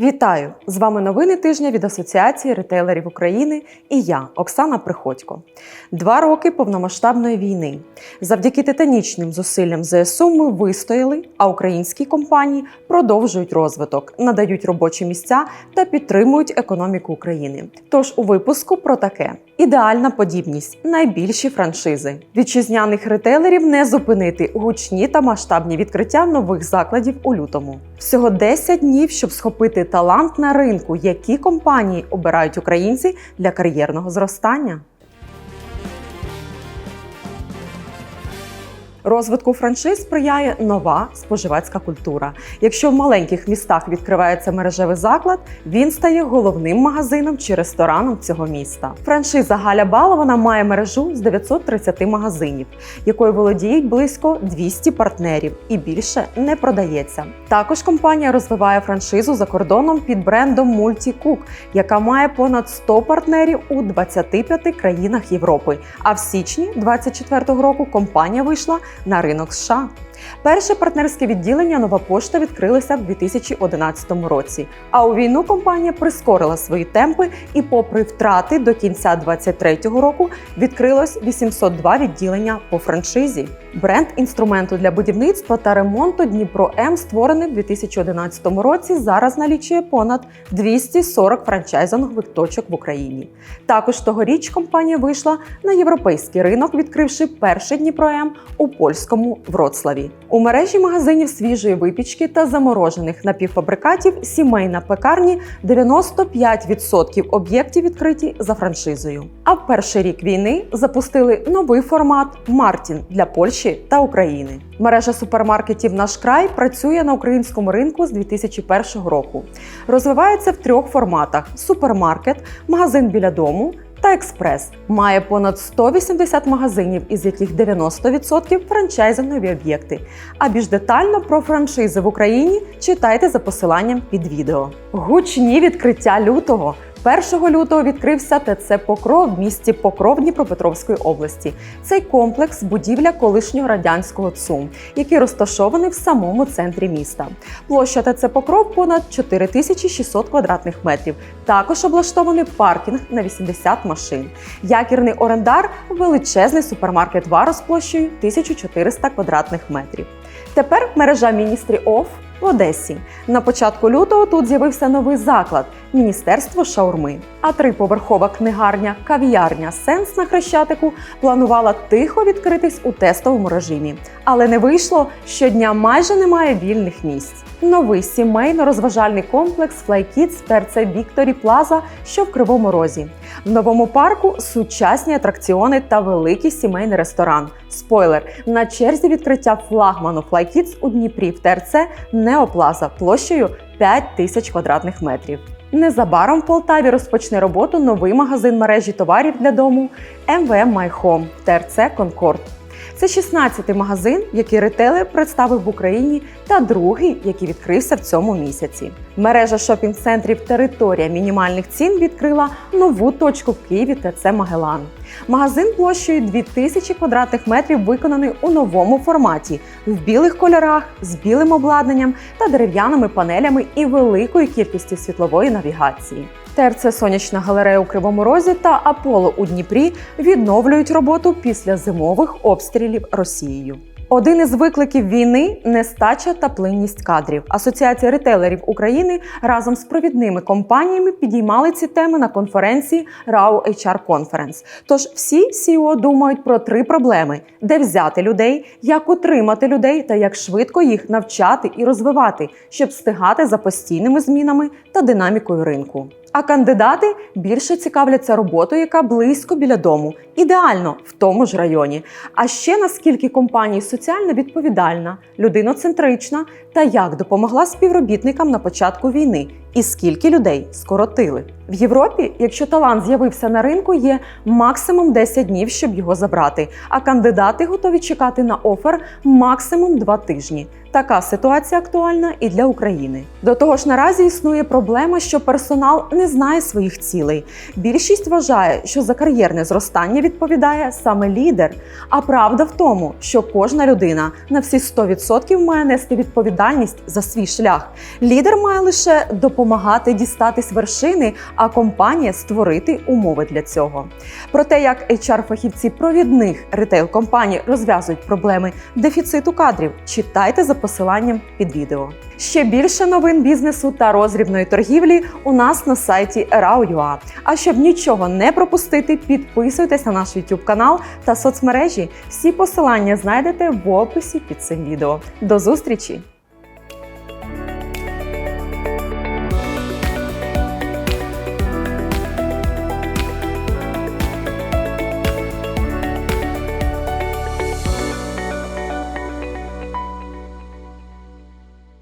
Вітаю! З вами новини тижня від Асоціації ретейлерів України і я, Оксана Приходько. Два роки повномасштабної війни. Завдяки титанічним зусиллям ЗСУ ми вистояли, а українські компанії продовжують розвиток, надають робочі місця та підтримують економіку України. Тож у випуску про таке: ідеальна подібність, найбільші франшизи. Вітчизняних ретейлерів не зупинити гучні та масштабні відкриття нових закладів у лютому. Всього 10 днів, щоб схопити талант на ринку, які компанії обирають українці для кар'єрного зростання. Розвитку франшиз сприяє нова споживацька культура. Якщо в маленьких містах відкривається мережевий заклад, він стає головним магазином чи рестораном цього міста. Франшиза Галя Балована має мережу з 930 магазинів, якою володіють близько 200 партнерів і більше не продається. Також компанія розвиває франшизу за кордоном під брендом Multicook, яка має понад 100 партнерів у 25 країнах Європи. А в січні 2024 року компанія вийшла на ринок США. Перше партнерське відділення нова пошта відкрилося в 2011 році. А у війну компанія прискорила свої темпи і, попри втрати, до кінця 2023 року відкрилось 802 відділення по франшизі. Бренд інструменту для будівництва та ремонту Дніпро М створений в 2011 році. Зараз налічує понад 240 франчайзингових точок в Україні. Також тогоріч компанія вийшла на європейський ринок, відкривши перший Дніпро М у польському Вроцлаві. У мережі магазинів свіжої випічки та заморожених напівфабрикатів сімейна пекарні 95% об'єктів відкриті за франшизою. А в перший рік війни запустили новий формат Мартін для Польщі та України. Мережа супермаркетів Наш край працює на українському ринку з 2001 року. Розвивається в трьох форматах: супермаркет, магазин біля дому та експрес має понад 180 магазинів, із яких 90% франчайзингові об'єкти. А більш детально про франшизи в Україні читайте за посиланням під відео. Гучні відкриття лютого. 1 лютого відкрився ТЦ Покров в місті Покров Дніпропетровської області. Цей комплекс будівля колишнього радянського ЦУМ, який розташований в самому центрі міста. Площа ТЦ Покров понад 4600 квадратних метрів. Також облаштований паркінг на 80 машин. Якірний орендар величезний супермаркет Варос площею 1400 квадратних метрів. Тепер мережа міністрі ОФ в Одесі. На початку лютого тут з'явився новий заклад Міністерство шаурми. А триповерхова книгарня Кав'ярня Сенс на Хрещатику планувала тихо відкритись у тестовому режимі. Але не вийшло щодня майже немає вільних місць. Новий сімейно-розважальний комплекс FlyKids Перце Вікторі Плаза, що в Кривому Розі. В новому парку сучасні атракціони та великий сімейний ресторан. Спойлер на черзі відкриття флагману FlyKids у Дніпрі в ТРЦ Неоплаза площею 5 тисяч квадратних метрів. Незабаром в Полтаві розпочне роботу новий магазин мережі товарів для дому МВМ Майхом ТРЦ Конкорд. Це 16-й магазин, який ретейлер представив в Україні, та другий, який відкрився в цьому місяці. Мережа шопінг-центрів Територія мінімальних цін відкрила нову точку в Києві ТЦ Магелан. Магазин площею 2000 квадратних метрів виконаний у новому форматі в білих кольорах з білим обладнанням та дерев'яними панелями і великою кількістю світлової навігації. ТРЦ Сонячна галерея у Кривому Розі та Аполло у Дніпрі відновлюють роботу після зимових обстрілів Росією. Один із викликів війни нестача та плинність кадрів. Асоціація ретейлерів України разом з провідними компаніями підіймали ці теми на конференції RAW HR Conference. Тож всі CEO думають про три проблеми: де взяти людей, як утримати людей та як швидко їх навчати і розвивати, щоб встигати за постійними змінами та динамікою ринку. А кандидати більше цікавляться роботою, яка близько біля дому, ідеально в тому ж районі. А ще наскільки компанія соціально відповідальна, людиноцентрична та як допомогла співробітникам на початку війни, і скільки людей скоротили. В Європі, якщо талант з'явився на ринку, є максимум 10 днів, щоб його забрати. А кандидати готові чекати на офер максимум 2 тижні. Така ситуація актуальна і для України. До того ж, наразі існує проблема, що персонал не знає своїх цілей. Більшість вважає, що за кар'єрне зростання відповідає саме лідер. А правда в тому, що кожна людина на всі 100% має нести відповідальність за свій шлях. Лідер має лише допомогти допомагати дістатись вершини, а компанія створити умови для цього. Про те, як HR-фахівці провідних ретейл-компаній розв'язують проблеми дефіциту кадрів, читайте за посиланням під відео. Ще більше новин бізнесу та розрібної торгівлі у нас на сайті Erau.ua. А щоб нічого не пропустити, підписуйтесь на наш YouTube канал та соцмережі. Всі посилання знайдете в описі під цим відео. До зустрічі!